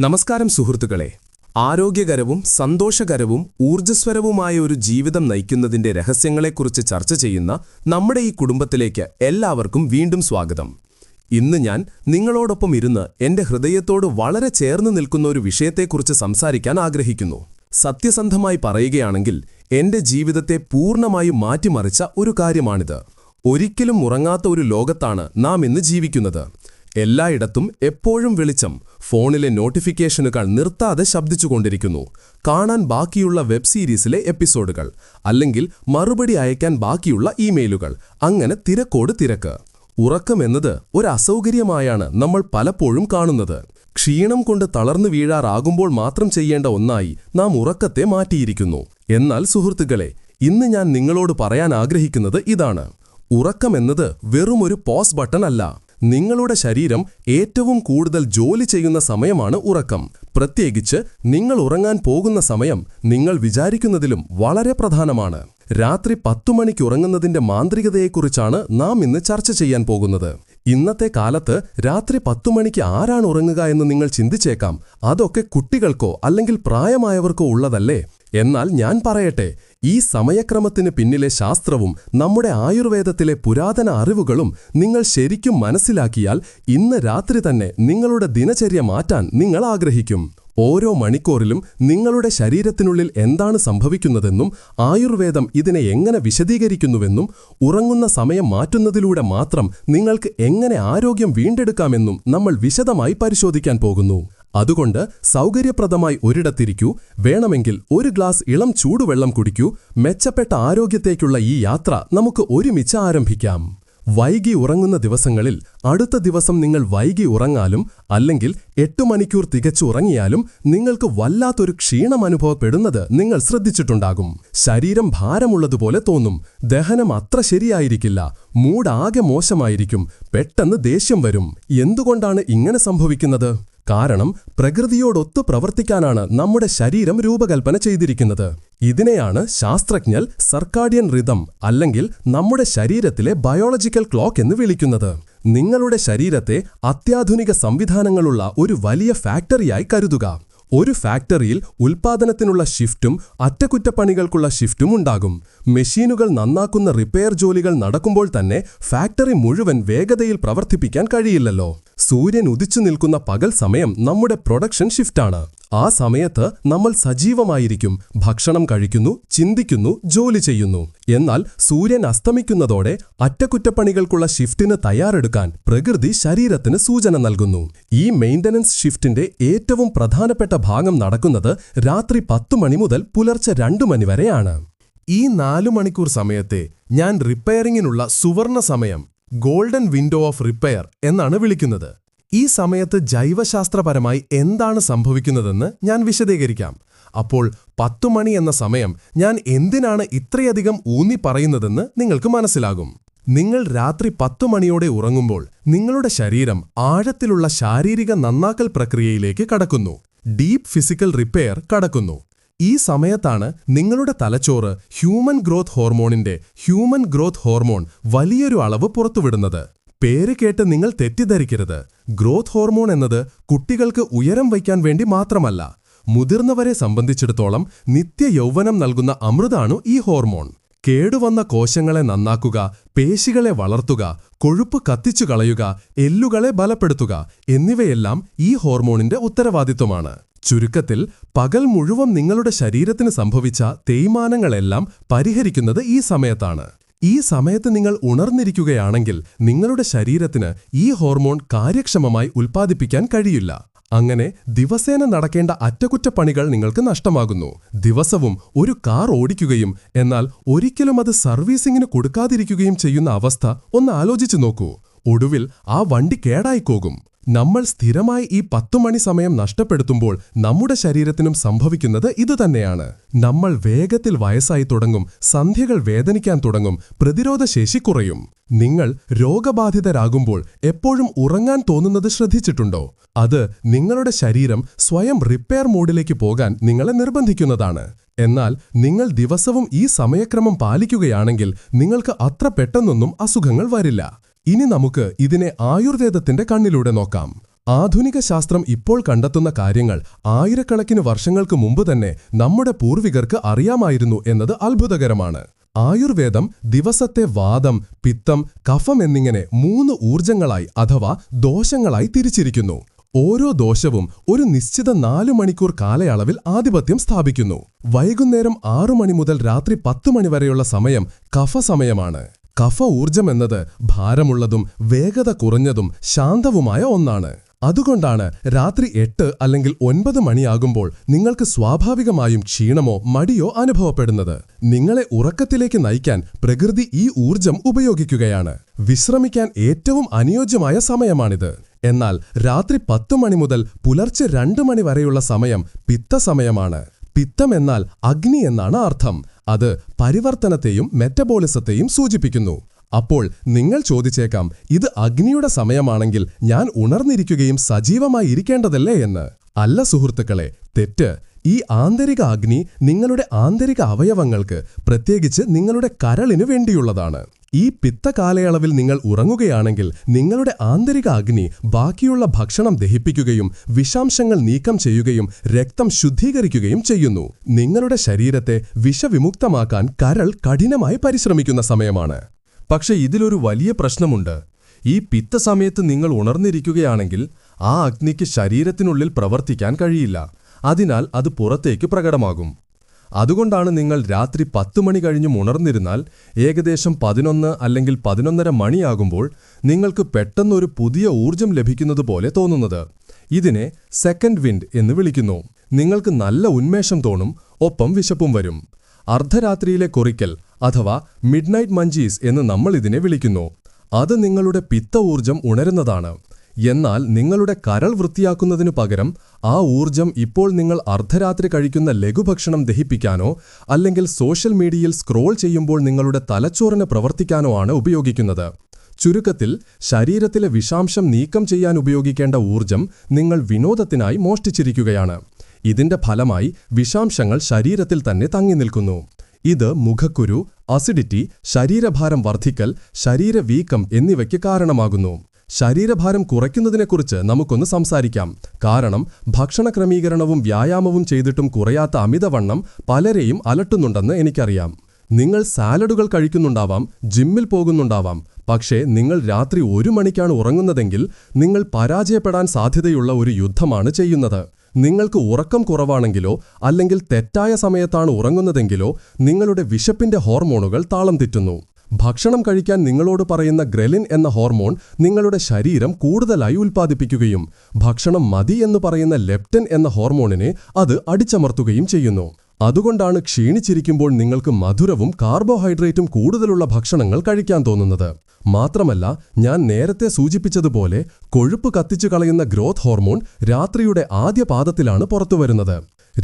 നമസ്കാരം സുഹൃത്തുക്കളെ. ആരോഗ്യകരവും സന്തോഷകരവും ഊർജസ്വരവുമായ ഒരു ജീവിതം നയിക്കുന്നതിന്റെ രഹസ്യങ്ങളെക്കുറിച്ച് ചർച്ച ചെയ്യുന്ന നമ്മുടെ ഈ കുടുംബത്തിലേക്ക് എല്ലാവർക്കും വീണ്ടും സ്വാഗതം. ഇന്ന് ഞാൻ നിങ്ങളോടൊപ്പം ഇരുന്ന് എന്റെ ഹൃദയത്തോട് വളരെ ചേർന്ന് നിൽക്കുന്ന ഒരു വിഷയത്തെക്കുറിച്ച് സംസാരിക്കാൻ ആഗ്രഹിക്കുന്നു. സത്യസന്ധമായി പറയുകയാണെങ്കിൽ എന്റെ ജീവിതത്തെ പൂർണമായും മാറ്റിമറിച്ച ഒരു കാര്യമാണിത്. ഒരിക്കലും ഉറങ്ങാത്ത ഒരു ലോകത്താണ് നാം ഇന്ന് ജീവിക്കുന്നത്. എല്ലായിടത്തും എപ്പോഴും വെളിച്ചം. ഫോണിലെ നോട്ടിഫിക്കേഷനുകൾ നിർത്താതെ ശബ്ദിച്ചുകൊണ്ടിരിക്കുന്നു. കാണാൻ ബാക്കിയുള്ള വെബ് സീരീസിലെ എപ്പിസോഡുകൾ. അല്ലെങ്കിൽ മറുപടി അയക്കാൻ ബാക്കിയുള്ള ഇമെയിലുകൾ. അങ്ങനെ തിരക്കോട് തിരക്ക്. ഉറക്കമെന്നത് ഒരു അസൗകര്യമായാണ് നമ്മൾ പലപ്പോഴും കാണുന്നത്. ക്ഷീണം കൊണ്ട് തളർന്നു വീഴാറാകുമ്പോൾ മാത്രം ചെയ്യേണ്ട ഒന്നായി നാം ഉറക്കത്തെ മാറ്റിയിരിക്കുന്നു. എന്നാൽ സുഹൃത്തുക്കളെ ഇന്ന് ഞാൻ നിങ്ങളോട് പറയാൻ ആഗ്രഹിക്കുന്നത് ഇതാണ്. ഉറക്കമെന്നത് വെറുമൊരു പോസ് ബട്ടൺ അല്ല. നിങ്ങളുടെ ശരീരം ഏറ്റവും കൂടുതൽ ജോലി ചെയ്യുന്ന സമയമാണ് ഉറക്കം. പ്രത്യേകിച്ച് നിങ്ങൾ ഉറങ്ങാൻ പോകുന്ന സമയം നിങ്ങൾ വിചാരിക്കുന്നതിലും വളരെ പ്രധാനമാണ്. രാത്രി പത്തു മണിക്ക് ഉറങ്ങുന്നതിന്റെ മാന്ത്രികതയെക്കുറിച്ചാണ് നാം ഇന്ന് ചർച്ച ചെയ്യാൻ പോകുന്നത്. ഇന്നത്തെ കാലത്ത് രാത്രി പത്തു മണിക്ക് ആരാണ് ഉറങ്ങുക എന്ന് നിങ്ങൾ ചിന്തിച്ചേക്കാം. അതൊക്കെ കുട്ടികൾക്കോ അല്ലെങ്കിൽ പ്രായമായവർക്കോ ഉള്ളതല്ലേ? എന്നാൽ ഞാൻ പറയട്ടെ ഈ സമയക്രമത്തിന് പിന്നിലെ ശാസ്ത്രവും നമ്മുടെ ആയുർവേദത്തിലെ പുരാതന അറിവുകളും നിങ്ങൾ ശരിക്കും മനസ്സിലാക്കിയാൽ ഇന്ന് രാത്രി തന്നെ നിങ്ങളുടെ ദിനചര്യ മാറ്റാൻ നിങ്ങൾ ആഗ്രഹിക്കും. ഓരോ മണിക്കൂറിലും നിങ്ങളുടെ ശരീരത്തിനുള്ളിൽ എന്താണ് സംഭവിക്കുന്നതെന്നും ആയുർവേദം ഇതിനെ എങ്ങനെ വിശദീകരിക്കുന്നുവെന്നും ഉറങ്ങുന്ന സമയം മാറ്റുന്നതിലൂടെ മാത്രം നിങ്ങൾക്ക് എങ്ങനെ ആരോഗ്യം വീണ്ടെടുക്കാമെന്നും നമ്മൾ വിശദമായി പരിശോധിക്കാൻ പോകുന്നു. അതുകൊണ്ട് സൗകര്യപ്രദമായി ഒരിടത്തിരിക്കൂ. വേണമെങ്കിൽ ഒരു ഗ്ലാസ് ഇളം ചൂടുവെള്ളം കുടിക്കൂ. മെച്ചപ്പെട്ട ആരോഗ്യത്തേക്കുള്ള ഈ യാത്ര നമുക്ക് ഒരുമിച്ച് ആരംഭിക്കാം. വൈകി ഉറങ്ങുന്ന ദിവസങ്ങളിൽ അടുത്ത ദിവസം നിങ്ങൾ വൈകി ഉറങ്ങാലും അല്ലെങ്കിൽ എട്ടു മണിക്കൂർ തികച്ചു ഉറങ്ങിയാലും നിങ്ങൾക്ക് വല്ലാത്തൊരു ക്ഷീണം അനുഭവപ്പെടുന്നത് നിങ്ങൾ ശ്രദ്ധിച്ചിട്ടുണ്ടാകും. ശരീരം ഭാരമുള്ളതുപോലെ തോന്നും. ദഹനം അത്ര ശരിയായിരിക്കില്ല. മൂടാകെ മോശമായിരിക്കും. പെട്ടെന്ന് ദേഷ്യം വരും. എന്തുകൊണ്ടാണ് ഇങ്ങനെ സംഭവിക്കുന്നത്? കാരണം പ്രകൃതിയോടൊത്തു പ്രവർത്തിക്കാനാണ് നമ്മുടെ ശരീരം രൂപകൽപ്പന ചെയ്തിരിക്കുന്നത്. ഇതിനെയാണ് ശാസ്ത്രജ്ഞർ സർക്കാഡിയൻ റിതം അല്ലെങ്കിൽ നമ്മുടെ ശരീരത്തിലെ ബയോളജിക്കൽ ക്ലോക്ക് എന്ന് വിളിക്കുന്നത്. നിങ്ങളുടെ ശരീരത്തെ അത്യാധുനിക സംവിധാനങ്ങളുള്ള ഒരു വലിയ ഫാക്ടറിയായി കരുതുക. ഒരു ഫാക്ടറിയിൽ ഉൽപാദനത്തിനുള്ള ഷിഫ്റ്റും അറ്റകുറ്റപ്പണികൾക്കുള്ള ഷിഫ്റ്റും ഉണ്ടാകും. മെഷീനുകൾ നന്നാക്കുന്ന റിപ്പയർ ജോലികൾ നടക്കുമ്പോൾ തന്നെ ഫാക്ടറി മുഴുവൻ വേഗതയിൽ പ്രവർത്തിപ്പിക്കാൻ കഴിയില്ലല്ലോ. സൂര്യൻ ഉദിച്ചു നിൽക്കുന്ന പകൽ സമയം നമ്മുടെ പ്രൊഡക്ഷൻ ഷിഫ്റ്റാണ് ആ സമയത്ത് നമ്മൾ സജീവമായിരിക്കും ഭക്ഷണം കഴിക്കുന്നു ചിന്തിക്കുന്നു ജോലി ചെയ്യുന്നു. എന്നാൽ സൂര്യൻ അസ്തമിക്കുന്നതോടെ അറ്റകുറ്റപ്പണികൾക്കുള്ള ഷിഫ്റ്റിന് തയ്യാറെടുക്കാൻ പ്രകൃതി ശരീരത്തിന് സൂചന നൽകുന്നു. ഈ മെയിന്റനൻസ് ഷിഫ്റ്റിന്റെ ഏറ്റവും പ്രധാനപ്പെട്ട ഭാഗം നടക്കുന്നത് രാത്രി പത്തു മണി മുതൽ പുലർച്ചെ രണ്ടു മണി വരെയാണ്. ഈ നാലു മണിക്കൂർ സമയത്തെ ഞാൻ റിപ്പയറിങ്ങിനുള്ള സുവർണ സമയം ഗോൾഡൻ വിൻഡോ ഓഫ് റിപ്പയർ എന്നാണ് വിളിക്കുന്നത്. ഈ സമയത്ത് ജൈവശാസ്ത്രപരമായി എന്താണ് സംഭവിക്കുന്നതെന്ന് ഞാൻ വിശദീകരിക്കാം. അപ്പോൾ പത്തു മണി എന്ന സമയം ഞാൻ എന്തിനാണ് ഇത്രയധികം ഊന്നി പറയുന്നതെന്ന് നിങ്ങൾക്ക് മനസ്സിലാകും. നിങ്ങൾ രാത്രി പത്തു മണിയോടെ ഉറങ്ങുമ്പോൾ നിങ്ങളുടെ ശരീരം ആഴത്തിലുള്ള ശാരീരിക നന്നാക്കൽ പ്രക്രിയയിലേക്ക് കടക്കുന്നു. ഡീപ്പ് ഫിസിക്കൽ റിപ്പയർ കടക്കുന്നു. ഈ സമയത്താണ് നിങ്ങളുടെ തലച്ചോറ് ഹ്യൂമൻ ഗ്രോത്ത് ഹോർമോണിന്റെ ഹ്യൂമൻ ഗ്രോത്ത് ഹോർമോൺ വലിയൊരു അളവ് പുറത്തുവിടുന്നത്. പേര് കേട്ട് നിങ്ങൾ തെറ്റിദ്ധരിക്കരുത്. ഗ്രോത്ത് ഹോർമോൺ എന്നത് കുട്ടികൾക്ക് ഉയരം വയ്ക്കാൻ വേണ്ടി മാത്രമല്ല മുതിർന്നവരെ സംബന്ധിച്ചിടത്തോളം നിത്യ യൗവനം നൽകുന്ന അമൃതാണു ഈ ഹോർമോൺ. കേടുവന്ന കോശങ്ങളെ നന്നാക്കുക പേശികളെ വളർത്തുക കൊഴുപ്പ് കത്തിച്ചു കളയുക എല്ലുകളെ ബലപ്പെടുത്തുക എന്നിവയെല്ലാം ഈ ഹോർമോണിന്റെ ഉത്തരവാദിത്വമാണ്. ചുരുക്കത്തിൽ പകൽ മുഴുവൻ നിങ്ങളുടെ ശരീരത്തിന് സംഭവിച്ച തേയ്മാനങ്ങളെല്ലാം പരിഹരിക്കുന്നത് ഈ സമയത്താണ്. ഈ സമയത്ത് നിങ്ങൾ ഉണർന്നിരിക്കുകയാണെങ്കിൽ നിങ്ങളുടെ ശരീരത്തിന് ഈ ഹോർമോൺ കാര്യക്ഷമമായി ഉൽപ്പാദിപ്പിക്കാൻ കഴിയില്ല. അങ്ങനെ ദിവസേന നടക്കേണ്ട അറ്റകുറ്റപ്പണികൾ നിങ്ങൾക്ക് നഷ്ടമാകുന്നു. ദിവസവും ഒരു കാർ ഓടിക്കുകയും എന്നാൽ ഒരിക്കലും അത് സർവീസിങ്ങിന് കൊടുക്കാതിരിക്കുകയും ചെയ്യുന്ന അവസ്ഥ ഒന്ന് ആലോചിച്ചു നോക്കൂ. ഒടുവിൽ ആ വണ്ടി കേടായിക്കോകും നമ്മൾ സ്ഥിരമായി ഈ പത്തു മണി സമയം നഷ്ടപ്പെടുത്തുമ്പോൾ നമ്മുടെ ശരീരത്തിനും സംഭവിക്കുന്നത് ഇതുതന്നെയാണ് നമ്മൾ വേഗത്തിൽ വയസ്സായി തുടങ്ങും സന്ധ്യകൾ വേദനിക്കാൻ തുടങ്ങും പ്രതിരോധശേഷി കുറയും. നിങ്ങൾ രോഗബാധിതരാകുമ്പോൾ എപ്പോഴും ഉറങ്ങാൻ തോന്നുന്നത് ശ്രദ്ധിച്ചിട്ടുണ്ടോ? അത് നിങ്ങളുടെ ശരീരം സ്വയം റിപ്പയർ മോഡിലേക്ക് പോകാൻ നിങ്ങളെ നിർബന്ധിക്കുന്നതാണ്. എന്നാൽ നിങ്ങൾ ദിവസവും ഈ സമയക്രമം പാലിക്കുകയാണെങ്കിൽ നിങ്ങൾക്ക് അത്ര പെട്ടെന്നൊന്നും അസുഖങ്ങൾ വരില്ല. ഇനി നമുക്ക് ഇതിനെ ആയുർവേദത്തിന്റെ കണ്ണിലൂടെ നോക്കാം. ആധുനിക ശാസ്ത്രം ഇപ്പോൾ കണ്ടെത്തുന്ന കാര്യങ്ങൾ ആയിരക്കണക്കിന് വർഷങ്ങൾക്ക് മുമ്പ് തന്നെ നമ്മുടെ പൂർവികർക്ക് അറിയാമായിരുന്നു എന്നത് അത്ഭുതകരമാണ്. ആയുർവേദം ദിവസത്തെ വാദം പിത്തം കഫം എന്നിങ്ങനെ മൂന്ന് ഊർജങ്ങളായി അഥവാ ദോഷങ്ങളായി തിരിച്ചിരിക്കുന്നു. ഓരോ ദോഷവും ഒരു നിശ്ചിത നാലു മണിക്കൂർ കാലയളവിൽ ആധിപത്യം സ്ഥാപിക്കുന്നു. വൈകുന്നേരം ആറു മണി മുതൽ രാത്രി പത്തു മണി വരെയുള്ള സമയം കഫസമയമാണ്. കഫ ഊർജം എന്നത് ഭാരമുള്ളതും വേഗത കുറഞ്ഞതും ശാന്തവുമായ ഒന്നാണ്. അതുകൊണ്ടാണ് രാത്രി എട്ട് അല്ലെങ്കിൽ ഒൻപത് മണിയാകുമ്പോൾ നിങ്ങൾക്ക് സ്വാഭാവികമായും ക്ഷീണമോ മടിയോ അനുഭവപ്പെടുന്നത്. നിങ്ങളെ ഉറക്കത്തിലേക്ക് നയിക്കാൻ പ്രകൃതി ഈ ഊർജം ഉപയോഗിക്കുകയാണ്. വിശ്രമിക്കാൻ ഏറ്റവും അനുയോജ്യമായ സമയമാണിത്. എന്നാൽ രാത്രി പത്തു മണി മുതൽ പുലർച്ചെ രണ്ട് മണി വരെയുള്ള സമയം പിത്തസമയമാണ് പിത്തം എന്നാൽ അഗ്നി എന്നാണ് അർത്ഥം. അത് പരിവർത്തനത്തെയും മെറ്റബോളിസത്തെയും സൂചിപ്പിക്കുന്നു. അപ്പോൾ നിങ്ങൾ ചോദിച്ചേക്കാം ഇത് അഗ്നിയുടെ സമയമാണെങ്കിൽ ഞാൻ ഉണർന്നിരിക്കുകയും സജീവമായി ഇരിക്കേണ്ടതല്ലേ എന്ന്. അല്ല സുഹൃത്തുക്കളെ തെറ്റ്. ഈ ആന്തരിക അഗ്നി നിങ്ങളുടെ ആന്തരിക അവയവങ്ങൾക്ക് പ്രത്യേകിച്ച് നിങ്ങളുടെ കരളിനു വേണ്ടിയുള്ളതാണ്. ഈ പിത്ത കാലയളവിൽ നിങ്ങൾ ഉറങ്ങുകയാണെങ്കിൽ നിങ്ങളുടെ ആന്തരിക അഗ്നി ബാക്കിയുള്ള ഭക്ഷണം ദഹിപ്പിക്കുകയും വിഷാംശങ്ങൾ നീക്കം ചെയ്യുകയും രക്തം ശുദ്ധീകരിക്കുകയും ചെയ്യുന്നു. നിങ്ങളുടെ ശരീരത്തെ വിഷവിമുക്തമാക്കാൻ കരൾ കഠിനമായി പരിശ്രമിക്കുന്ന സമയമാണ്. പക്ഷേ ഇതിലൊരു വലിയ പ്രശ്നമുണ്ട്. ഈ പിത്ത സമയത്ത് നിങ്ങൾ ഉണർന്നിരിക്കുകയാണെങ്കിൽ ആ അഗ്നിക്ക് ശരീരത്തിനുള്ളിൽ പ്രവർത്തിക്കാൻ കഴിയില്ല. അതിനാൽ അത് പുറത്തേക്ക് പ്രകടമാകും. അതുകൊണ്ടാണ് നിങ്ങൾ രാത്രി പത്ത് മണി കഴിഞ്ഞും ഉണർന്നിരുന്നാൽ ഏകദേശം പതിനൊന്ന് അല്ലെങ്കിൽ പതിനൊന്നര മണിയാകുമ്പോൾ നിങ്ങൾക്ക് പെട്ടെന്നൊരു പുതിയ ഊർജം ലഭിക്കുന്നത് പോലെ തോന്നുന്നത്. ഇതിനെ സെക്കൻഡ് വിൻഡ് എന്ന് വിളിക്കുന്നു. നിങ്ങൾക്ക് നല്ല ഉന്മേഷം തോന്നും ഒപ്പം വിശപ്പും വരും. അർദ്ധരാത്രിയിലെ കൊറിക്കൽ അഥവാ മിഡ്നൈറ്റ് മഞ്ചീസ് എന്ന് നമ്മൾ ഇതിനെ വിളിക്കുന്നു. അത് നിങ്ങളുടെ പിത്ത ഊർജം ഉണരുന്നതാണ്. എന്നാൽ നിങ്ങളുടെ കരൾ വൃത്തിയാക്കുന്നതിനു പകരം ആ ഊർജം ഇപ്പോൾ നിങ്ങൾ അർദ്ധരാത്രി കഴിക്കുന്ന ലഘുഭക്ഷണം ദഹിപ്പിക്കാനോ അല്ലെങ്കിൽ സോഷ്യൽ മീഡിയയിൽ സ്ക്രോൾ ചെയ്യുമ്പോൾ നിങ്ങളുടെ തലച്ചോറിന് പ്രവർത്തിക്കാനോ ആണ് ഉപയോഗിക്കുന്നത്. ചുരുക്കത്തിൽ ശരീരത്തിലെ വിഷാംശം നീക്കം ചെയ്യാൻ ഉപയോഗിക്കേണ്ട ഊർജം നിങ്ങൾ വിനോദത്തിനായി മോഷ്ടിച്ചിരിക്കുകയാണ്. ഇതിന്റെ ഫലമായി വിഷാംശങ്ങൾ ശരീരത്തിൽ തന്നെ തങ്ങി നിൽക്കുന്നു. ഇത് മുഖക്കുരു അസിഡിറ്റി ശരീരഭാരം വർദ്ധിക്കൽ ശരീരവീക്കം എന്നിവയ്ക്ക് കാരണമാകുന്നു. ശരീരഭാരം കുറയ്ക്കുന്നതിനെക്കുറിച്ച് നമുക്കൊന്ന് സംസാരിക്കാം. കാരണം ഭക്ഷണ ക്രമീകരണവും വ്യായാമവും ചെയ്തിട്ടും കുറയാത്ത അമിതവണ്ണം പലരെയും അലട്ടുന്നുണ്ടെന്ന് എനിക്കറിയാം. നിങ്ങൾ സാലഡുകൾ കഴിക്കുന്നുണ്ടാവാം ജിമ്മിൽ പോകുന്നുണ്ടാവാം. പക്ഷേ നിങ്ങൾ രാത്രി ഒരു മണിക്കാണ് ഉറങ്ങുന്നതെങ്കിൽ നിങ്ങൾ പരാജയപ്പെടാൻ സാധ്യതയുള്ള ഒരു യുദ്ധമാണ് ചെയ്യുന്നത്. നിങ്ങൾക്ക് ഉറക്കം കുറവാണെങ്കിലോ അല്ലെങ്കിൽ തെറ്റായ സമയത്താണ് ഉറങ്ങുന്നതെങ്കിലോ നിങ്ങളുടെ വിശപ്പിന്റെ ഹോർമോണുകൾ താളം തെറ്റുന്നു. ഭക്ഷണം കഴിക്കാൻ നിങ്ങളോട് പറയുന്ന ഗ്രെലിൻ എന്ന ഹോർമോൺ നിങ്ങളുടെ ശരീരം കൂടുതലായി ഉൽപ്പാദിപ്പിക്കുകയും ഭക്ഷണം മതി എന്ന് പറയുന്ന ലെപ്റ്റൻ എന്ന ഹോർമോണിനെ അത് അടിച്ചമർത്തുകയും ചെയ്യുന്നു. അതുകൊണ്ടാണ് ക്ഷീണിച്ചിരിക്കുമ്പോൾ നിങ്ങൾക്ക് മധുരവും കാർബോഹൈഡ്രേറ്റും കൂടുതലുള്ള ഭക്ഷണങ്ങൾ കഴിക്കാൻ തോന്നുന്നത്. മാത്രമല്ല ഞാൻ നേരത്തെ സൂചിപ്പിച്ചതുപോലെ കൊഴുപ്പ് കത്തിച്ചു കളയുന്ന ഗ്രോത്ത് ഹോർമോൺ രാത്രിയുടെ ആദ്യ പാദത്തിലാണ് പുറത്തുവരുന്നത്.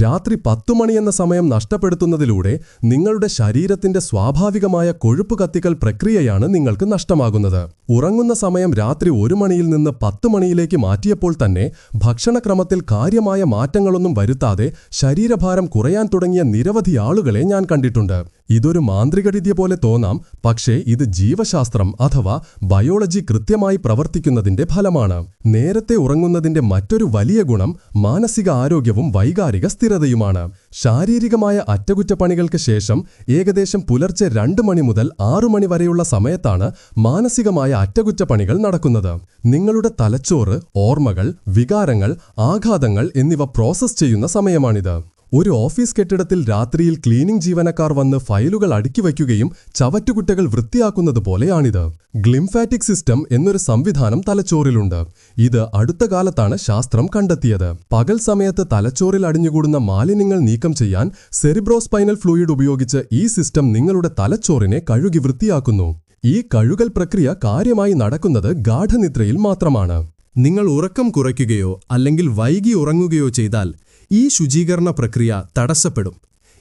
രാത്രി മണി എന്ന സമയം നഷ്ടപ്പെടുത്തുന്നതിലൂടെ നിങ്ങളുടെ ശരീരത്തിന്റെ സ്വാഭാവികമായ കൊഴുപ്പ് കത്തിക്കൽ പ്രക്രിയയാണ് നിങ്ങൾക്ക് നഷ്ടമാകുന്നത്. ഉറങ്ങുന്ന സമയം രാത്രി ഒരു മണിയിൽ നിന്ന് പത്ത് മണിയിലേക്ക് മാറ്റിയപ്പോൾ തന്നെ ഭക്ഷണക്രമത്തിൽ കാര്യമായ മാറ്റങ്ങളൊന്നും വരുത്താതെ ശരീരഭാരം കുറയാൻ തുടങ്ങിയ നിരവധി ആളുകളെ ഞാൻ കണ്ടിട്ടുണ്ട്. ഇതൊരു മാന്ത്രികവിദ്യ പോലെ തോന്നാം പക്ഷേ ഇത് ജീവശാസ്ത്രം അഥവാ ബയോളജി കൃത്യമായി പ്രവർത്തിക്കുന്നതിന്റെ ഫലമാണ്. നേരത്തെ ഉറങ്ങുന്നതിന്റെ മറ്റൊരു വലിയ ഗുണം മാനസിക ആരോഗ്യവും വൈകാരിക സ്ഥിരതയുമാണ്. ശാരീരികമായ അറ്റകുറ്റപ്പണികൾക്ക് ശേഷം ഏകദേശം പുലർച്ചെ രണ്ട് മണി മുതൽ ആറു മണി വരെയുള്ള സമയത്താണ് മാനസികമായ അറ്റകുറ്റപ്പണികൾ നടക്കുന്നത്. നിങ്ങളുടെ തലച്ചോറ് ഓർമ്മകൾ വികാരങ്ങൾ ആഘാതങ്ങൾ എന്നിവ പ്രോസസ് ചെയ്യുന്ന സമയമാണിത്. ഒരു ഓഫീസ് കെട്ടിടത്തിൽ രാത്രിയിൽ ക്ലീനിംഗ് ജീവനക്കാർ വന്ന് ഫയലുകൾ അടുക്കി വയ്ക്കുകയും ചവറ്റുകുട്ടകൾ വൃത്തിയാക്കുന്നത് പോലെയാണിത്. ഗ്ലിംഫാറ്റിക് സിസ്റ്റം എന്നൊരു സംവിധാനം തലച്ചോറിലുണ്ട്. ഇത് അടുത്ത കാലത്താണ് ശാസ്ത്രം കണ്ടെത്തിയത്. പകൽ സമയത്ത് തലച്ചോറിൽ അടിഞ്ഞുകൂടുന്ന മാലിന്യങ്ങൾ നീക്കം ചെയ്യാൻ സെറിബ്രോസ്പൈനൽ ഫ്ലൂയിഡ് ഉപയോഗിച്ച് ഈ സിസ്റ്റം നിങ്ങളുടെ തലച്ചോറിനെ കഴുകി വൃത്തിയാക്കുന്നു. ഈ കഴുകൽ പ്രക്രിയ കാര്യമായി നടക്കുന്നത് ഗാഠനിദ്രയിൽ മാത്രമാണ്. നിങ്ങൾ ഉറക്കം കുറയ്ക്കുകയോ അല്ലെങ്കിൽ വൈകി ഉറങ്ങുകയോ ചെയ്താൽ ഈ ശുചീകരണ പ്രക്രിയ തടസ്സപ്പെടും.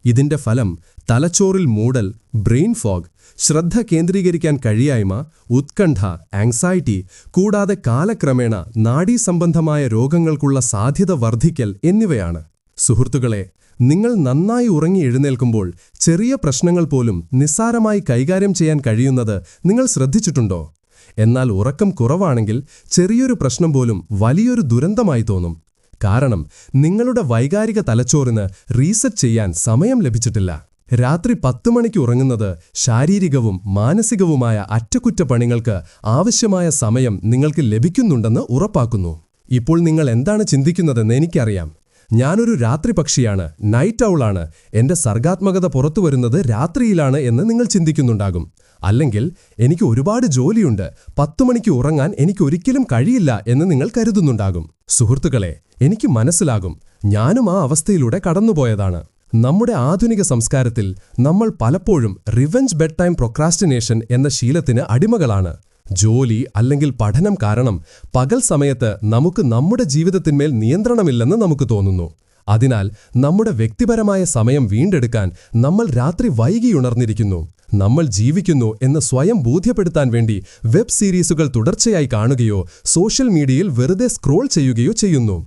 ഇതിന്റെ ഫലം തലച്ചോറിൽ മൂടൽ ബ്രെയിൻ ഫോഗ് ശ്രദ്ധ കേന്ദ്രീകരിക്കാൻ കഴിയായ്മ ഉത്കണ്ഠ ആങ്സൈറ്റി കൂടാതെ കാലക്രമേണ നാഡീസംബന്ധമായ രോഗങ്ങൾക്കുള്ള സാധ്യത വർദ്ധിക്കൽ എന്നിവയാണ്. സുഹൃത്തുക്കളെ നിങ്ങൾ നന്നായി ഉറങ്ങി എഴുന്നേൽക്കുമ്പോൾ ചെറിയ പ്രശ്നങ്ങൾ പോലും നിസ്സാരമായി കൈകാര്യം ചെയ്യാൻ കഴിയുന്നത് നിങ്ങൾ ശ്രദ്ധിച്ചിട്ടുണ്ടോ? എന്നാൽ ഉറക്കം കുറവാണെങ്കിൽ ചെറിയൊരു പ്രശ്നം പോലും വലിയൊരു ദുരന്തമായി തോന്നും. കാരണം നിങ്ങളുടെ വൈകാരിക തലച്ചോറിന് റീസെറ്റ് ചെയ്യാൻ സമയം ലഭിച്ചിട്ടില്ല. രാത്രി പത്ത് മണിക്ക് ഉറങ്ങുന്നത് ശാരീരികവും മാനസികവുമായ അറ്റകുറ്റപ്പണികൾക്ക് ആവശ്യമായ സമയം നിങ്ങൾക്ക് ലഭിക്കുന്നുണ്ടെന്ന് ഉറപ്പാക്കുന്നു. ഇപ്പോൾ നിങ്ങൾ എന്താണ് ചിന്തിക്കുന്നതെന്ന് എനിക്കറിയാം. ഞാനൊരു രാത്രി പക്ഷിയാണ് നൈറ്റ് ഔളാണ് എന്റെ സർഗാത്മകത പുറത്തു വരുന്നത് രാത്രിയിലാണ് എന്ന് നിങ്ങൾ ചിന്തിക്കുന്നുണ്ടാകും. അല്ലെങ്കിൽ എനിക്ക് ഒരുപാട് ജോലിയുണ്ട് പത്തു മണിക്ക് ഉറങ്ങാൻ എനിക്കൊരിക്കലും കഴിയില്ല എന്ന് നിങ്ങൾ കരുതുന്നുണ്ടാകും. സുഹൃത്തുക്കളെ എനിക്ക് മനസ്സിലാകും. ഞാനും ആ അവസ്ഥയിലൂടെ കടന്നുപോയതാണ്. നമ്മുടെ ആധുനിക സംസ്കാരത്തിൽ നമ്മൾ പലപ്പോഴും റിവെഞ്ച് ബെഡ് ടൈം പ്രൊക്രാസ്റ്റിനേഷൻ എന്ന ശീലത്തിന് അടിമകളാണ്. ജോലി അല്ലെങ്കിൽ പഠനം കാരണം പകൽ സമയത്ത് നമുക്ക് നമ്മുടെ ജീവിതത്തിന്മേൽ നിയന്ത്രണമില്ലെന്ന് നമുക്ക് തോന്നുന്നു. അതിനാൽ നമ്മുടെ വ്യക്തിപരമായ സമയം വീണ്ടെടുക്കാൻ നമ്മൾ രാത്രി വൈകിയുണർന്നിരിക്കുന്നു. നമ്മൾ ജീവിക്കുന്നു എന്ന് സ്വയം ബോധ്യപ്പെടുത്താൻ വേണ്ടി വെബ് സീരീസുകൾ തുടർച്ചയായി കാണുകയോ സോഷ്യൽ മീഡിയയിൽ വെറുതെ സ്ക്രോൾ ചെയ്യുകയോ ചെയ്യുന്നു.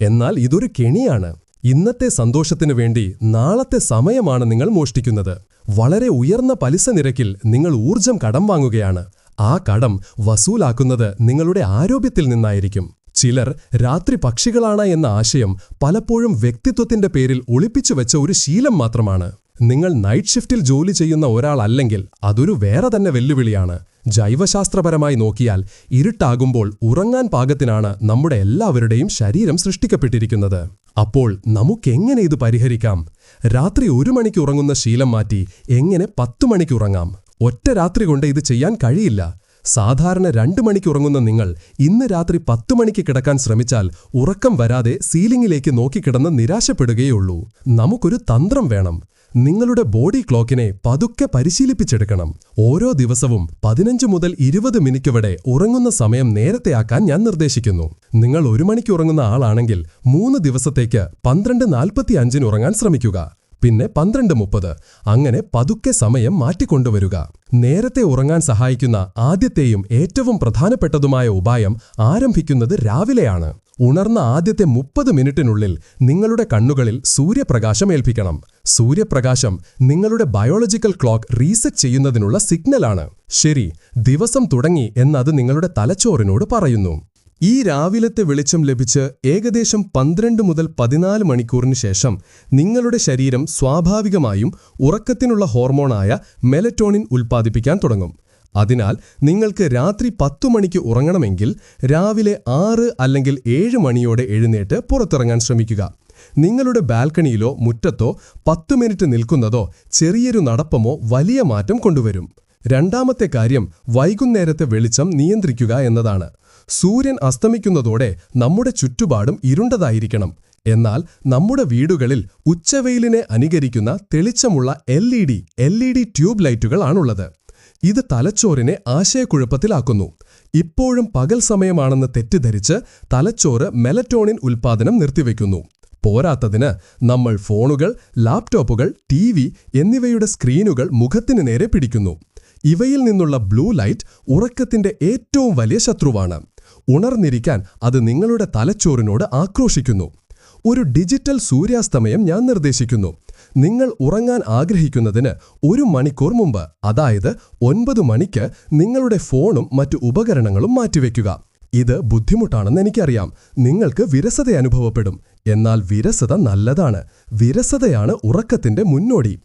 എന്നാൽ ഇതൊരു കെണിയാണ്. ഇന്നത്തെ സന്തോഷത്തിനു വേണ്ടി നാളത്തെ സമയമാണ് നിങ്ങൾ മോഷ്ടിക്കുന്നത്. വളരെ ഉയർന്ന പലിശ നിരക്കിൽ നിങ്ങൾ ഊർജം കടം വാങ്ങുകയാണ്. ആ കടം വസൂലാക്കുന്നത് നിങ്ങളുടെ ആരോഗ്യത്തിൽ നിന്നായിരിക്കും. ചിലർ രാത്രി പക്ഷികളാണ് എന്ന ആശയം പലപ്പോഴും വ്യക്തിത്വത്തിന്റെ പേരിൽ ഒളിപ്പിച്ചു വെച്ച ഒരു ശീലം മാത്രമാണ്. നിങ്ങൾ നൈറ്റ് ഷിഫ്റ്റിൽ ജോലി ചെയ്യുന്ന ഒരാളല്ലെങ്കിൽ അതൊരു വേറെ തന്നെ വെല്ലുവിളിയാണ്. ജൈവശാസ്ത്രപരമായി നോക്കിയാൽ ഇരുട്ടാകുമ്പോൾ ഉറങ്ങാൻ പാകത്തിനാണ് നമ്മുടെ എല്ലാവരുടെയും ശരീരം സൃഷ്ടിക്കപ്പെട്ടിരിക്കുന്നത്. അപ്പോൾ നമുക്കെങ്ങനെ ഇത് പരിഹരിക്കാം? രാത്രി ഒരു മണിക്ക് ഉറങ്ങുന്ന ശീലം മാറ്റി എങ്ങനെ പത്തു മണിക്ക് ഉറങ്ങാം? ഒറ്റ രാത്രി കൊണ്ട് ഇത് ചെയ്യാൻ കഴിയില്ല. സാധാരണ രണ്ടു മണിക്ക് ഉറങ്ങുന്ന നിങ്ങൾ ഇന്ന് രാത്രി പത്തു മണിക്ക് കിടക്കാൻ ശ്രമിച്ചാൽ ഉറക്കം വരാതെ സീലിംഗിലേക്ക് നോക്കിക്കിടന്ന് നിരാശപ്പെടുകയുള്ളൂ നമുക്കൊരു തന്ത്രം വേണം. നിങ്ങളുടെ ബോഡി ക്ലോക്കിനെ പതുക്കെ പരിശീലിപ്പിച്ചെടുക്കണം. ഓരോ ദിവസവും പതിനഞ്ച് മുതൽ ഇരുപത് മിനിറ്റ് വരെ ഉറങ്ങുന്ന സമയം നേരത്തെയാക്കാൻ ഞാൻ നിർദ്ദേശിക്കുന്നു. നിങ്ങൾ ഒരു മണിക്ക് ഉറങ്ങുന്ന ആളാണെങ്കിൽ മൂന്ന് ദിവസത്തേക്ക് പന്ത്രണ്ട് നാൽപ്പത്തി അഞ്ചിന് ഉറങ്ങാൻ ശ്രമിക്കുക. പിന്നെ പന്ത്രണ്ട് മുപ്പത്. അങ്ങനെ പതുക്കെ സമയം മാറ്റിക്കൊണ്ടുവരിക. നേരത്തെ ഉറങ്ങാൻ സഹായിക്കുന്ന ആദ്യത്തെയും ഏറ്റവും പ്രധാനപ്പെട്ടതുമായ ഉപായം ആരംഭിക്കുന്നത് രാവിലെയാണ്. ഉണർന്ന ആദ്യത്തെ മുപ്പത് മിനിറ്റിനുള്ളിൽ നിങ്ങളുടെ കണ്ണുകളിൽ സൂര്യപ്രകാശം ഏൽപ്പിക്കണം. സൂര്യപ്രകാശം നിങ്ങളുടെ ബയോളജിക്കൽ ക്ലോക്ക് റീസെറ്റ് ചെയ്യുന്നതിനുള്ള സിഗ്നലാണ്. ശരി ദിവസം തുടങ്ങി എന്നത് നിങ്ങളുടെ തലച്ചോറിനോട് പറയുന്നു. ഈ രാവിലത്തെ വെളിച്ചം ലഭിച്ച് ഏകദേശം പന്ത്രണ്ട് മുതൽ പതിനാല് മണിക്കൂറിന് ശേഷം നിങ്ങളുടെ ശരീരം സ്വാഭാവികമായും ഉറക്കത്തിനുള്ള ഹോർമോണായ മെലറ്റോണിൻ ഉൽപ്പാദിപ്പിക്കാൻ തുടങ്ങും. അതിനാൽ നിങ്ങൾക്ക് രാത്രി പത്തു മണിക്ക് ഉറങ്ങണമെങ്കിൽ രാവിലെ ആറ് അല്ലെങ്കിൽ ഏഴ് മണിയോടെ എഴുന്നേറ്റ് പുറത്തിറങ്ങാൻ ശ്രമിക്കുക. നിങ്ങളുടെ ബാൽക്കണിയിലോ മുറ്റത്തോ പത്തു മിനിറ്റ് നിൽക്കുന്നതോ ചെറിയൊരു നടപ്പമോ വലിയ മാറ്റം കൊണ്ടുവരും. രണ്ടാമത്തെ കാര്യം വൈകുന്നേരത്തെ വെളിച്ചം നിയന്ത്രിക്കുക എന്നതാണ്. സൂര്യൻ അസ്തമിക്കുന്നതോടെ നമ്മുടെ ചുറ്റുപാടും ഇരുണ്ടതായിരിക്കണം. എന്നാൽ നമ്മുടെ വീടുകളിൽ ഉച്ചവെയിലിനെ അനുകരിക്കുന്ന തെളിച്ചമുള്ള L E D L E D tube ലൈറ്റുകളാണുള്ളത് ഇത് തലച്ചോറിനെ ആശയക്കുഴപ്പത്തിലാക്കുന്നു. ഇപ്പോഴും പകൽ സമയമാണെന്ന് തെറ്റിദ്ധരിച്ച് തലച്ചോറ് മെലറ്റോണിൻ ഉൽപ്പാദനം നിർത്തിവെക്കുന്നു. പോരാത്തതിന് നമ്മൾ ഫോണുകൾ ലാപ്ടോപ്പുകൾ ടി എന്നിവയുടെ സ്ക്രീനുകൾ മുഖത്തിന് നേരെ പിടിക്കുന്നു. ഇവയിൽ നിന്നുള്ള ബ്ലൂ ലൈറ്റ് ഉറക്കത്തിന്റെ ഏറ്റവും വലിയ ശത്രുവാണ്. ഉണർന്നിരിക്കാൻ അത് നിങ്ങളുടെ തലച്ചോറിനോട് ആക്രോശിക്കുന്നു. ഒരു ഡിജിറ്റൽ സൂര്യാസ്തമയം ഞാൻ നിർദ്ദേശിക്കുന്നു. നിങ്ങൾ ഉറങ്ങാൻ ആഗ്രഹിക്കുന്നതിന് ഒരു മണിക്കൂർ മുമ്പ് അതായത് ഒൻപത് മണിക്ക് നിങ്ങളുടെ ഫോണും മറ്റു ഉപകരണങ്ങളും മാറ്റിവെക്കുക. ഇത് ബുദ്ധിമുട്ടാണെന്ന് എനിക്കറിയാം. നിങ്ങൾക്ക് വിരസത അനുഭവപ്പെടും. എന്നാൽ വിരസത നല്ലതാണ്. വിരസതയാണ് ഉറക്കത്തിന്റെ മുന്നോടി.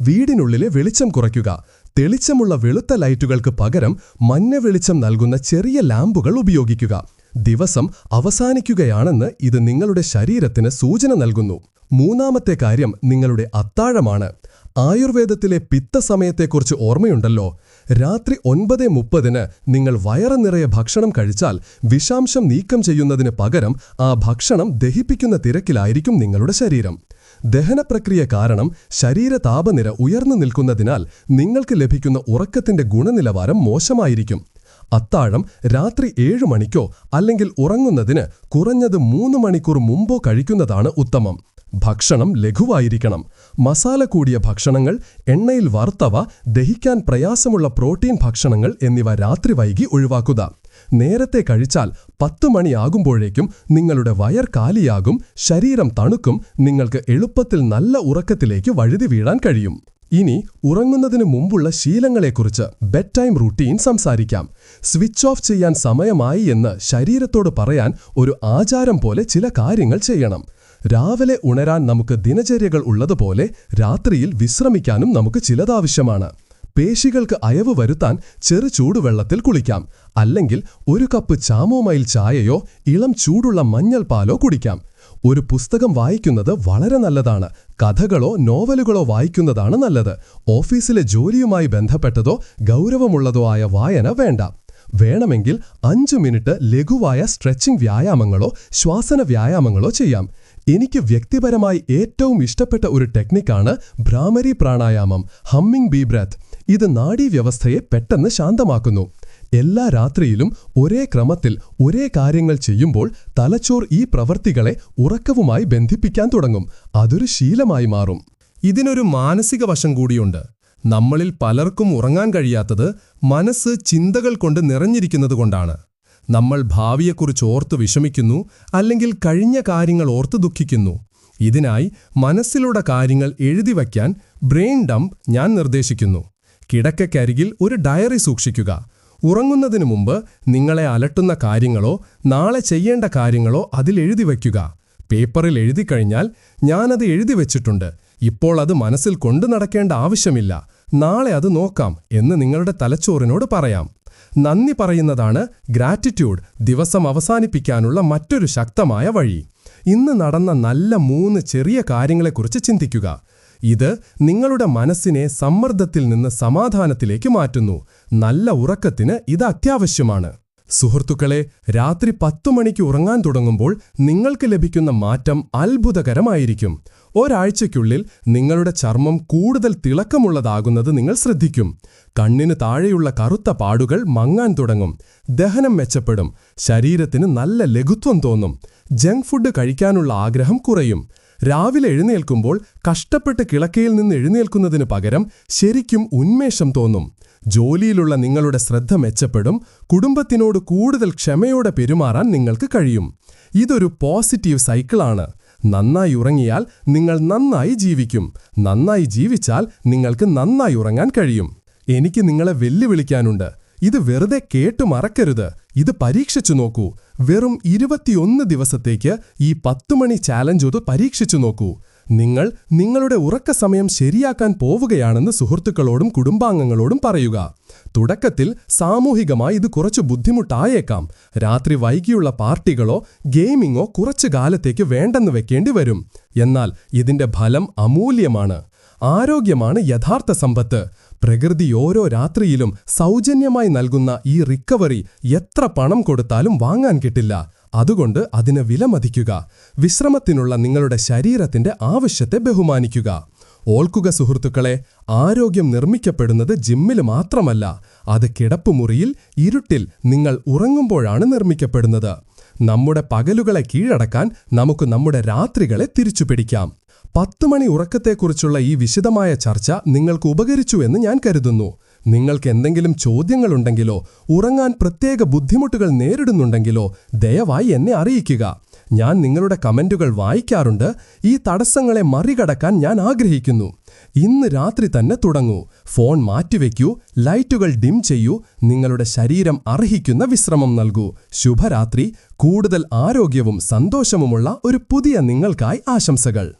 വീടിനുള്ളിലെ വെളിച്ചം കുറയ്ക്കുക. തെളിച്ചമുള്ള വെളുത്ത ലൈറ്റുകൾക്ക് പകരം മഞ്ഞ വെളിച്ചം നൽകുന്ന ചെറിയ ലാമ്പുകൾ ഉപയോഗിക്കുക. ദിവസം അവസാനിക്കുകയാണെന്ന് ഇത് നിങ്ങളുടെ ശരീരത്തിന് സൂചന നൽകുന്നു. മൂന്നാമത്തെ കാര്യം നിങ്ങളുടെ അത്താഴമാണ്. ആയുർവേദത്തിലെ പിത്തസമയത്തെക്കുറിച്ച് ഓർമ്മയുണ്ടല്ലോ. രാത്രി ഒൻപത് മുപ്പതിന് നിങ്ങൾ വയറ് നിറയെ ഭക്ഷണം കഴിച്ചാൽ വിഷാംശം നീക്കം ചെയ്യുന്നതിന് പകരം ആ ഭക്ഷണം ദഹിപ്പിക്കുന്ന തിരക്കിലായിരിക്കും നിങ്ങളുടെ ശരീരം. ദഹനപ്രക്രിയ കാരണം ശരീര താപനില ഉയർന്നു നിൽക്കുന്നതിനാൽ നിങ്ങൾക്ക് ലഭിക്കുന്ന ഉറക്കത്തിന്റെ ഗുണനിലവാരം മോശമായിരിക്കും. അത്താഴം രാത്രി ഏഴു മണിക്കോ അല്ലെങ്കിൽ ഉറങ്ങുന്നതിന് കുറഞ്ഞത് മൂന്ന് മണിക്കൂർ മുമ്പോ കഴിക്കുന്നതാണ് ഉത്തമം. ഭക്ഷണം ലഘുവായിരിക്കണം. മസാല കൂടിയ ഭക്ഷണങ്ങൾ എണ്ണയിൽ വറുത്തവ ദഹിക്കാൻ പ്രയാസമുള്ള പ്രോട്ടീൻ ഭക്ഷണങ്ങൾ എന്നിവ രാത്രി വൈകി ഒഴിവാക്കുക. നേരത്തെ കഴിച്ചാൽ പത്ത് മണിയാകുമ്പോഴേക്കും നിങ്ങളുടെ വയർ കാലിയാകും ശരീരം തണുക്കും നിങ്ങൾക്ക് എളുപ്പത്തിൽ നല്ല ഉറക്കത്തിലേക്ക് വഴുതി വീഴാൻ കഴിയും. ഇനി ഉറങ്ങുന്നതിന് മുമ്പുള്ള ശീലങ്ങളെക്കുറിച്ച് ബെഡ് ടൈം റുട്ടീൻ സംസാരിക്കാം. സ്വിച്ച് ഓഫ് ചെയ്യാൻ സമയമായി എന്ന് ശരീരത്തോട് പറയാൻ ഒരു ആചാരം പോലെ ചില കാര്യങ്ങൾ ചെയ്യണം. രാവിലെ ഉണരാൻ നമുക്ക് ദിനചര്യകൾ ഉള്ളതുപോലെ രാത്രിയിൽ വിശ്രമിക്കാനും നമുക്ക് ചിലതാവശ്യമാണ് പേശികൾക്ക് അയവ് വരുത്താൻ ചെറു ചൂടുവെള്ളത്തിൽ കുളിക്കാം. അല്ലെങ്കിൽ ഒരു കപ്പ് ചാമോമൈൽ ചായയോ ഇളം ചൂടുള്ള മഞ്ഞൾ പാലോ കുടിക്കാം. ഒരു പുസ്തകം വായിക്കുന്നത് വളരെ നല്ലതാണ്. കഥകളോ നോവലുകളോ വായിക്കുന്നതാണ് നല്ലത്. ഓഫീസിലെ ജോലിയുമായി ബന്ധപ്പെട്ടതോ ഗൗരവമുള്ളതോ ആയ വായന വേണ്ട. വേണമെങ്കിൽ അഞ്ചു മിനിറ്റ് ലഘുവായ സ്ട്രെച്ചിംഗ് വ്യായാമങ്ങളോ ശ്വാസന വ്യായാമങ്ങളോ ചെയ്യാം. എനിക്ക് വ്യക്തിപരമായി ഏറ്റവും ഇഷ്ടപ്പെട്ട ഒരു ടെക്നിക്കാണ് ഭ്രാമരി പ്രാണായാമം ഹമ്മിംഗ് ബി ബ്രെത്ത്. ഇത് നാഡീവ്യവസ്ഥയെ പെട്ടെന്ന് ശാന്തമാക്കുന്നു. എല്ലാ രാത്രിയിലും ഒരേ ക്രമത്തിൽ ഒരേ കാര്യങ്ങൾ ചെയ്യുമ്പോൾ തലച്ചോർ ഈ പ്രവൃത്തികളെ ഉറക്കവുമായി ബന്ധിപ്പിക്കാൻ തുടങ്ങും. അതൊരു ശീലമായി മാറും. ഇതിനൊരു മാനസിക വശം കൂടിയുണ്ട്. നമ്മളിൽ പലർക്കും ഉറങ്ങാൻ കഴിയാത്തത് മനസ്സ് ചിന്തകൾ കൊണ്ട് നിറഞ്ഞിരിക്കുന്നതുകൊണ്ടാണ് നമ്മൾ ഭാവിയെക്കുറിച്ച് ഓർത്ത് വിഷമിക്കുന്നു അല്ലെങ്കിൽ കഴിഞ്ഞ കാര്യങ്ങൾ ഓർത്ത് ദുഃഖിക്കുന്നു. ഇതിനായി മനസ്സിലുള്ള കാര്യങ്ങൾ എഴുതി വയ്ക്കാൻ ബ്രെയിൻ ഡംപ് ഞാൻ നിർദ്ദേശിക്കുന്നു. കിടക്കക്കരികിൽ ഒരു ഡയറി സൂക്ഷിക്കുക. ഉറങ്ങുന്നതിനു മുമ്പ് നിങ്ങളെ അലട്ടുന്ന കാര്യങ്ങളോ നാളെ ചെയ്യേണ്ട കാര്യങ്ങളോ അതിൽ എഴുതി വയ്ക്കുക. പേപ്പറിൽ എഴുതി കഴിഞ്ഞാൽ ഞാനത് എഴുതി വച്ചിട്ടുണ്ട്. ഇപ്പോൾ അത് മനസ്സിൽ കൊണ്ടു നടക്കേണ്ട ആവശ്യമില്ല. നാളെ അത് നോക്കാം എന്ന് നിങ്ങളുടെ തലച്ചോറിനോട് പറയാം. നന്ദി പറയുന്നതാണ് ഗ്രാറ്റിറ്റ്യൂഡ് ദിവസം അവസാനിപ്പിക്കാനുള്ള മറ്റൊരു ശക്തമായ വഴി. ഇന്ന് നടന്ന നല്ല മൂന്ന് ചെറിയ കാര്യങ്ങളെക്കുറിച്ച് ചിന്തിക്കുക. ഇത് നിങ്ങളുടെ മനസ്സിനെ സമ്മർദ്ദത്തിൽ നിന്ന് സമാധാനത്തിലേക്ക് മാറ്റുന്നു. നല്ല ഉറക്കത്തിന് ഇത് അത്യാവശ്യമാണ്. സുഹൃത്തുക്കളെ രാത്രി പത്തു മണിക്ക് ഉറങ്ങാൻ തുടങ്ങുമ്പോൾ നിങ്ങൾക്ക് ലഭിക്കുന്ന മാറ്റം അത്ഭുതകരമായിരിക്കും. ഒരാഴ്ചയ്ക്കുള്ളിൽ നിങ്ങളുടെ ചർമ്മം കൂടുതൽ തിളക്കമുള്ളതാകുന്നത് നിങ്ങൾ ശ്രദ്ധിക്കും. കണ്ണിന് താഴെയുള്ള കറുത്ത പാടുകൾ മങ്ങാൻ തുടങ്ങും. ദഹനം മെച്ചപ്പെടും. ശരീരത്തിന് നല്ല ലഘുത്വം തോന്നും. ജങ്ക് ഫുഡ് കഴിക്കാനുള്ള ആഗ്രഹം കുറയും. രാവിലെ എഴുന്നേൽക്കുമ്പോൾ കഷ്ടപ്പെട്ട് കിളക്കയിൽ നിന്ന് എഴുന്നേൽക്കുന്നതിന് പകരം ശരിക്കും ഉന്മേഷം തോന്നും. ജോലിയിലുള്ള നിങ്ങളുടെ ശ്രദ്ധ മെച്ചപ്പെടും. കുടുംബത്തിനോട് കൂടുതൽ ക്ഷമയോടെ പെരുമാറാൻ നിങ്ങൾക്ക് കഴിയും. ഇതൊരു പോസിറ്റീവ് സൈക്കിളാണ്. നന്നായി ഉറങ്ങിയാൽ നിങ്ങൾ നന്നായി ജീവിക്കും. നന്നായി ജീവിച്ചാൽ നിങ്ങൾക്ക് നന്നായി ഉറങ്ങാൻ കഴിയും. എനിക്ക് നിങ്ങളെ വെല്ലുവിളിക്കാനുണ്ട്. ഇത് വെറുതെ കേട്ടു മറക്കരുത്. ഇത് പരീക്ഷിച്ചു നോക്കൂ. വെറും ഇരുപത്തിയൊന്ന് ദിവസത്തേക്ക് ഈ പത്തുമണി ചാലഞ്ച് ഒന്ന് പരീക്ഷിച്ചു നോക്കൂ. നിങ്ങൾ നിങ്ങളുടെ ഉറക്ക സമയം ശരിയാക്കാൻ പോവുകയാണെന്ന് സുഹൃത്തുക്കളോടും കുടുംബാംഗങ്ങളോടും പറയുക. തുടക്കത്തിൽ സാമൂഹികമായി ഇത് കുറച്ച് ബുദ്ധിമുട്ടായേക്കാം. രാത്രി വൈകിയുള്ള പാർട്ടികളോ ഗെയിമിങ്ങോ കുറച്ചു കാലത്തേക്ക് വേണ്ടെന്ന് വെക്കേണ്ടി വരും. എന്നാൽ ഇതിന്റെ ഫലം അമൂല്യമാണ്. ആരോഗ്യമാണ് യഥാർത്ഥ സമ്പത്ത്. പ്രകൃതി ഓരോ രാത്രിയിലും സൗജന്യമായി നൽകുന്ന ഈ റിക്കവറി എത്ര പണം കൊടുത്താലും വാങ്ങാൻ കിട്ടില്ല. അതുകൊണ്ട് അതിനെ വിലമതിക്കുക. വിശ്രമത്തിനുള്ള നിങ്ങളുടെ ശരീരത്തിന്റെ ആവശ്യത്തെ ബഹുമാനിക്കുക. ഓൾക്കുക സുഹൃത്തുക്കളെ ആരോഗ്യം നിർമ്മിക്കപ്പെടുന്നത് ജിമ്മിൽ മാത്രമല്ല അത് കിടപ്പുമുറിയിൽ ഇരുട്ടിൽ നിങ്ങൾ ഉറങ്ങുമ്പോഴാണ് നിർമ്മിക്കപ്പെടുന്നത്. നമ്മുടെ പകലുകളെ കീഴടക്കാൻ നമുക്ക് നമ്മുടെ രാത്രികളെ തിരിച്ചുപിടിക്കാം. പത്ത് മണി ഉറക്കത്തെക്കുറിച്ചുള്ള ഈ വിശദമായ ചർച്ച നിങ്ങൾക്ക് ഉപകരിച്ചു എന്ന് ഞാൻ കരുതുന്നു. നിങ്ങൾക്ക് എന്തെങ്കിലും ചോദ്യങ്ങളുണ്ടെങ്കിലോ ഉറങ്ങാൻ പ്രത്യേക ബുദ്ധിമുട്ടുകൾ നേരിടുന്നുണ്ടെങ്കിലോ ദയവായി എന്നെ അറിയിക്കുക. ഞാൻ നിങ്ങളുടെ കമന്റുകൾ വായിക്കാറുണ്ട്. ഈ തടസ്സങ്ങളെ മറികടക്കാൻ ഞാൻ ആഗ്രഹിക്കുന്നു. ഇന്ന് രാത്രി തന്നെ തുടങ്ങൂ. ഫോൺ മാറ്റിവെക്കൂ. ലൈറ്റുകൾ ഡിം ചെയ്യൂ. നിങ്ങളുടെ ശരീരം അർഹിക്കുന്ന വിശ്രമം നൽകൂ. ശുഭരാത്രി. കൂടുതൽ ആരോഗ്യവും സന്തോഷവുമുള്ള ഒരു പുതിയ നിങ്ങൾക്കായി ആശംസകൾ.